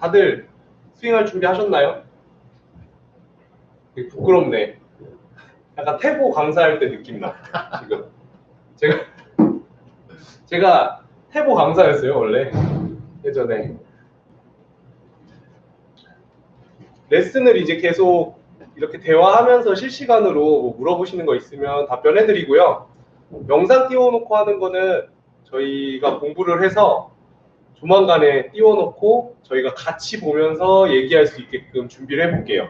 다들 스윙할 준비 하셨나요? 부끄럽네. 약간 태보 강사할 때 느낌 나. 지금 제가 제가 태보 강사였어요 원래 예전에 레슨을 이제 계속 이렇게 대화하면서 실시간으로 뭐 물어보시는 거 있으면 답변해드리고요. 영상 띄워놓고 하는 거는 저희가 공부를 해서 조만간에 띄워놓고 저희가 같이 보면서 얘기할 수 있게끔 준비를 해볼게요.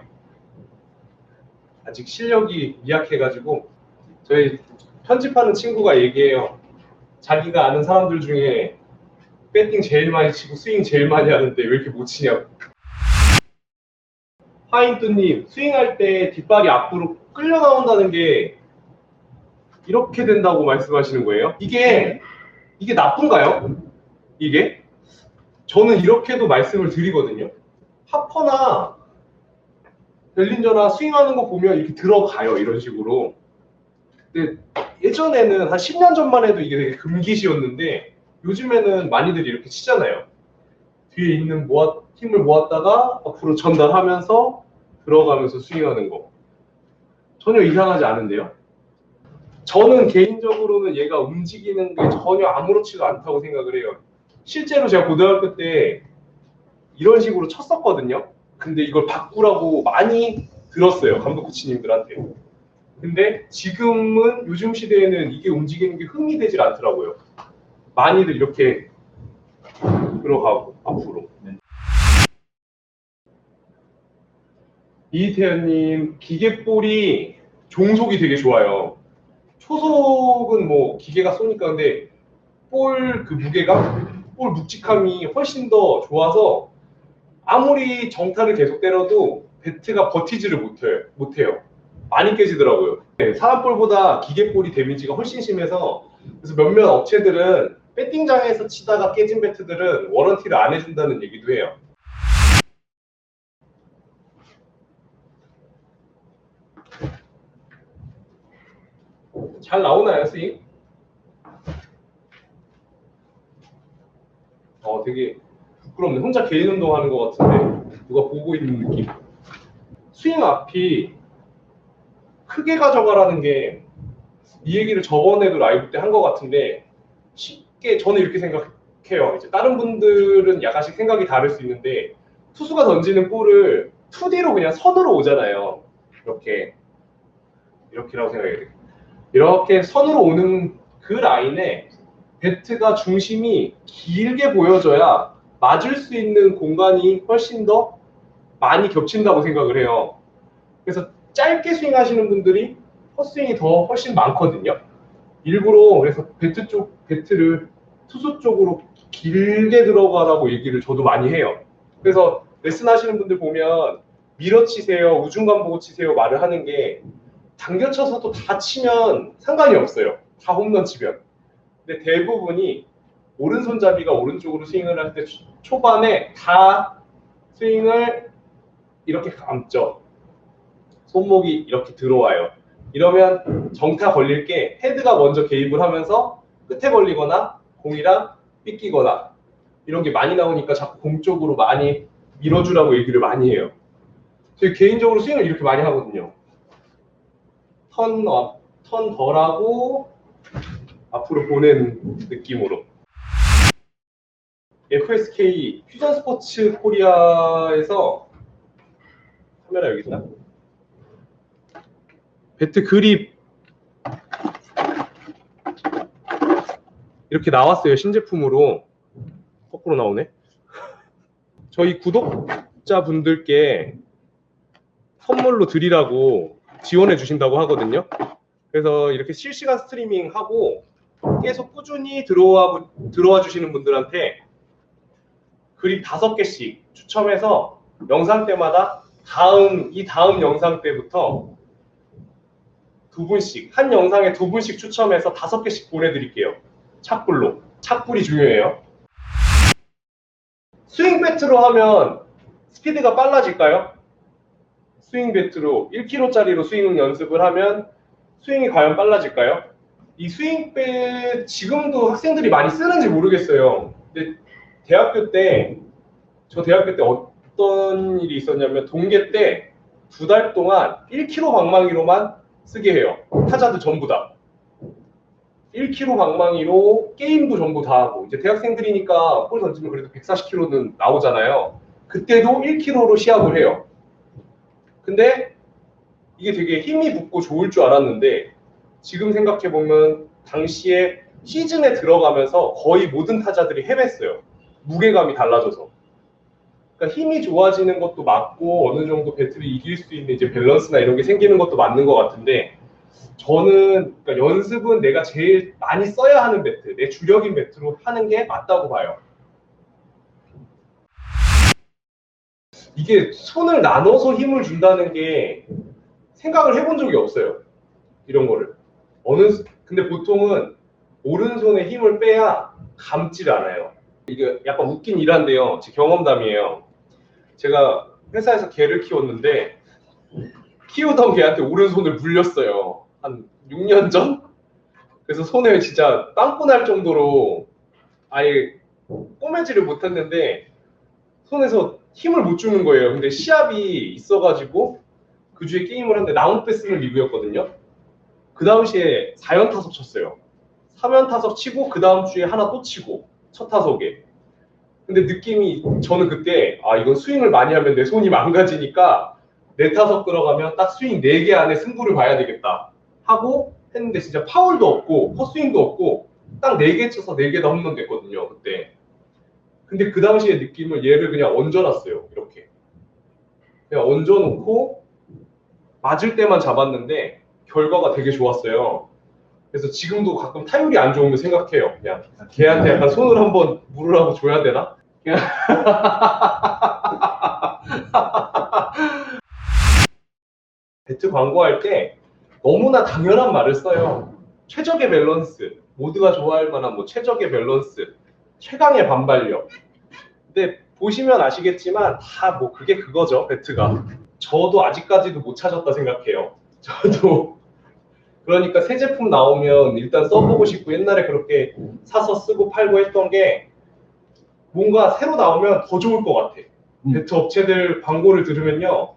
아직 실력이 미약해가지고 저희 편집하는 친구가 얘기해요. 자기가 아는 사람들 중에 배팅 제일 많이 치고 스윙 제일 많이 하는데 왜 이렇게 못 치냐고. 하인뚜님 스윙할 때 뒷발이 앞으로 끌려 나온다는 게 이렇게 된다고 말씀하시는 거예요? 이게 이게 나쁜가요? 이게? 저는 이렇게도 말씀을 드리거든요. 하퍼나 벨린저나 스윙하는 거 보면 이렇게 들어가요. 이런 식으로. 근데 예전에는 한 10년 전만 해도 이게 되게 금기시였는데 요즘에는 많이들 이렇게 치잖아요. 뒤에 있는 모아, 힘을 모았다가 앞으로 전달하면서 들어가면서 스윙하는 거. 전혀 이상하지 않은데요? 저는 개인적으로는 얘가 움직이는 게 전혀 아무렇지도 않다고 생각을 해요. 실제로 제가 고등학교 때 이런 식으로 쳤었거든요. 근데 이걸 바꾸라고 많이 들었어요. 감독 코치님들한테. 근데 지금은 요즘 시대에는 이게 움직이는 게 흥이 되질 않더라고요. 많이들 이렇게 들어가고 앞으로. 이태현님 기계볼이 종속이 되게 좋아요. 초속은 뭐 기계가 쏘니까 근데 볼 그 무게감, 볼 묵직함이 훨씬 더 좋아서 아무리 정타를 계속 때려도 배트가 버티지를 못해요. 못해요. 많이 깨지더라고요. 네, 사람 볼보다 기계 볼이 데미지가 훨씬 심해서 그래서 몇몇 업체들은 배팅장에서 치다가 깨진 배트들은 워런티를 안 해준다는 얘기도 해요. 잘 나오나요, 스윙? 어, 되게 부끄럽네. 혼자 개인 운동하는 것 같은데 누가 보고 있는 느낌. 스윙 앞이 크게 가져가라는 게 이 얘기를 저번에도 라이브 때 한 것 같은데 쉽게 저는 이렇게 생각해요. 이제 다른 분들은 약간씩 생각이 다를 수 있는데 투수가 던지는 볼을 2D로 그냥 선으로 오잖아요. 이렇게 이렇게라고 생각해야 돼요. 이렇게 선으로 오는 그 라인에 배트가 중심이 길게 보여져야 맞을 수 있는 공간이 훨씬 더 많이 겹친다고 생각을 해요. 그래서 짧게 스윙하시는 분들이 헛스윙이 더 훨씬 많거든요. 일부러 그래서 배트 쪽 배트를 투수 쪽으로 길게 들어가라고 얘기를 저도 많이 해요. 그래서 레슨 하시는 분들 보면 밀어치세요, 우중간 보고 치세요 말을 하는 게 당겨쳐서도 다 치면 상관이 없어요. 다 홈런 치면. 근데 대부분이 오른손잡이가 오른쪽으로 스윙을 할 때 초반에 다 스윙을 이렇게 감죠. 손목이 이렇게 들어와요. 이러면 정타 걸릴 게 헤드가 먼저 개입을 하면서 끝에 걸리거나 공이랑 삐끼거나 이런 게 많이 나오니까 자꾸 공 쪽으로 많이 밀어주라고 얘기를 많이 해요. 저희 개인적으로 스윙을 이렇게 많이 하거든요. 턴, 업, 턴 덜하고 앞으로 보낸 느낌으로. FSK 퓨전 스포츠 코리아에서 카메라 여기 있나? 배트 그립 이렇게 나왔어요 신제품으로 거꾸로 나오네. 저희 구독자분들께 선물로 드리라고 지원해 주신다고 하거든요. 그래서 이렇게 실시간 스트리밍 하고 계속 꾸준히 들어와 들어와 주시는 분들한테 그립 다섯 개씩 추첨해서 영상 때마다 다음 이 다음 영상 때부터 두 분씩 한 영상에 두 분씩 추첨해서 다섯 개씩 보내드릴게요. 착불로. 착불이 중요해요. 스윙 배트로 하면 스피드가 빨라질까요? 스윙 배트로 1km짜리로 스윙 연습을 하면 스윙이 과연 빨라질까요? 이 스윙 배 지금도 학생들이 많이 쓰는지 모르겠어요. 근데 대학교 때 저 대학교 때 어떤 일이 있었냐면 동계 때 두 달 동안 1km 방망이로만 쓰게 해요. 타자들 전부 다. 1km 방망이로 게임도 전부 다 하고 이제 대학생들이니까 볼 던지면 그래도 140km는 나오잖아요. 그때도 1km로 시합을 해요. 근데 이게 되게 힘이 붙고 좋을 줄 알았는데 지금 생각해 보면 당시에 시즌에 들어가면서 거의 모든 타자들이 헤맸어요. 무게감이 달라져서. 그러니까 힘이 좋아지는 것도 맞고 어느 정도 배트를 이길 수 있는 이제 밸런스나 이런 게 생기는 것도 맞는 것 같은데 저는 그러니까 연습은 내가 제일 많이 써야 하는 배트, 내 주력인 배트로 하는 게 맞다고 봐요. 이게 손을 나눠서 힘을 준다는 게 생각을 해본 적이 없어요. 이런 거를. 어느 수- 근데 보통은 오른손에 힘을 빼야 감질 않아요. 이게 약간 웃긴 일한데요. 제 경험담이에요. 제가 회사에서 개를 키웠는데 키우던 개한테 오른손을 물렸어요. 한 6년 전? 그래서 손에 진짜 빵꾸 날 정도로 아예 꼬매지를 못했는데 손에서 힘을 못 주는 거예요. 근데 시합이 있어가지고 그 주에 게임을 하는데 나무 뺐으면 리그였거든요. 그 당시에 4연 타석 쳤어요. 3연 타석 치고 그 다음 주에 하나 또 치고 첫 타석에. 근데 느낌이 저는 그때 아 이건 스윙을 많이 하면 내 손이 망가지니까 네 타석 들어가면 딱 스윙 4개 안에 승부를 봐야 되겠다 하고 했는데 진짜 파울도 없고 헛스윙도 없고 딱 4개 쳐서 4개 다 홈런 됐거든요 그때. 근데 그 당시의 느낌을 얘를 그냥 얹어놨어요 이렇게. 그냥 얹어놓고 맞을 때만 잡았는데 결과가 되게 좋았어요 그래서 지금도 가끔 타율이 안 좋으면 생각해요 그냥 걔한테 약간 손을 한번 물으라고 줘야 되나? 그냥 배트 광고할 때 너무나 당연한 말을 써요. 최적의 밸런스, 모두가 좋아할 만한 뭐 최적의 밸런스, 최강의 반발력. 근데 보시면 아시겠지만 다 뭐 그게 그거죠, 배트가. 저도 아직까지도 못 찾았다 생각해요. 저도 그러니까 새 제품 나오면 일단 써보고 싶고 옛날에 그렇게 사서 쓰고 팔고 했던 게 뭔가 새로 나오면 더 좋을 것 같아. 배트 업체들 광고를 들으면요.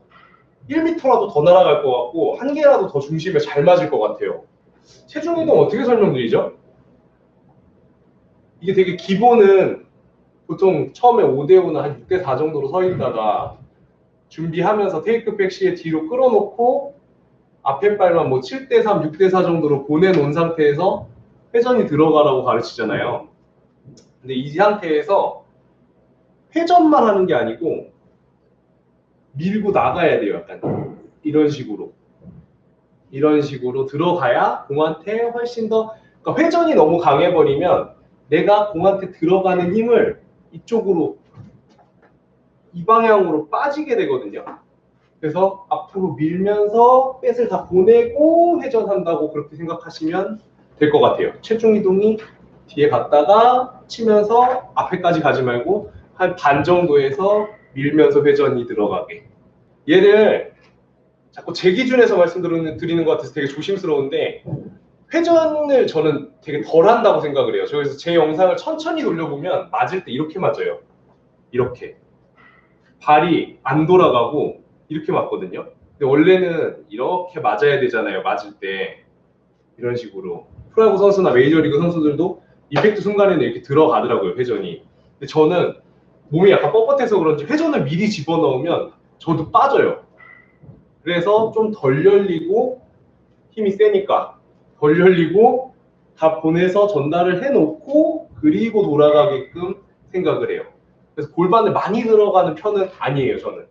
1m라도 더 날아갈 것 같고 한 개라도 더 중심에 잘 맞을 것 같아요. 체중 이동 어떻게 설명드리죠? 이게 되게 기본은 보통 처음에 5대5나 한 6대4 정도로 서 있다가 준비하면서 테이크백 시에 뒤로 끌어놓고 앞에 발만 뭐 7대 3, 6대 4 정도로 보내놓은 상태에서 회전이 들어가라고 가르치잖아요. 근데 이 상태에서 회전만 하는 게 아니고 밀고 나가야 돼요. 약간 이런 식으로. 이런 식으로 들어가야 공한테 훨씬 더 그러니까 회전이 너무 강해 버리면 내가 공한테 들어가는 힘을 이쪽으로 이 방향으로 빠지게 되거든요. 그래서 앞으로 밀면서 백을 다 보내고 회전한다고 그렇게 생각하시면 될 것 같아요. 체중 이동이 뒤에 갔다가 치면서 앞에까지 가지 말고 한 반 정도에서 밀면서 회전이 들어가게. 얘를 자꾸 제 기준에서 말씀드리는 드리는 것 같아서 되게 조심스러운데 회전을 저는 되게 덜 한다고 생각을 해요. 그래서 제 영상을 천천히 돌려보면 맞을 때 이렇게 맞아요. 이렇게. 발이 안 돌아가고 이렇게 맞거든요. 근데 원래는 이렇게 맞아야 되잖아요. 맞을 때. 이런 식으로. 프로야구 선수나 메이저리그 선수들도 임팩트 순간에는 이렇게 들어가더라고요. 회전이. 근데 저는 몸이 약간 뻣뻣해서 그런지 회전을 미리 집어넣으면 저도 빠져요. 그래서 좀 덜 열리고 힘이 세니까 덜 열리고 다 보내서 전달을 해놓고 그리고 돌아가게끔 생각을 해요. 그래서 골반을 많이 들어가는 편은 아니에요, 저는.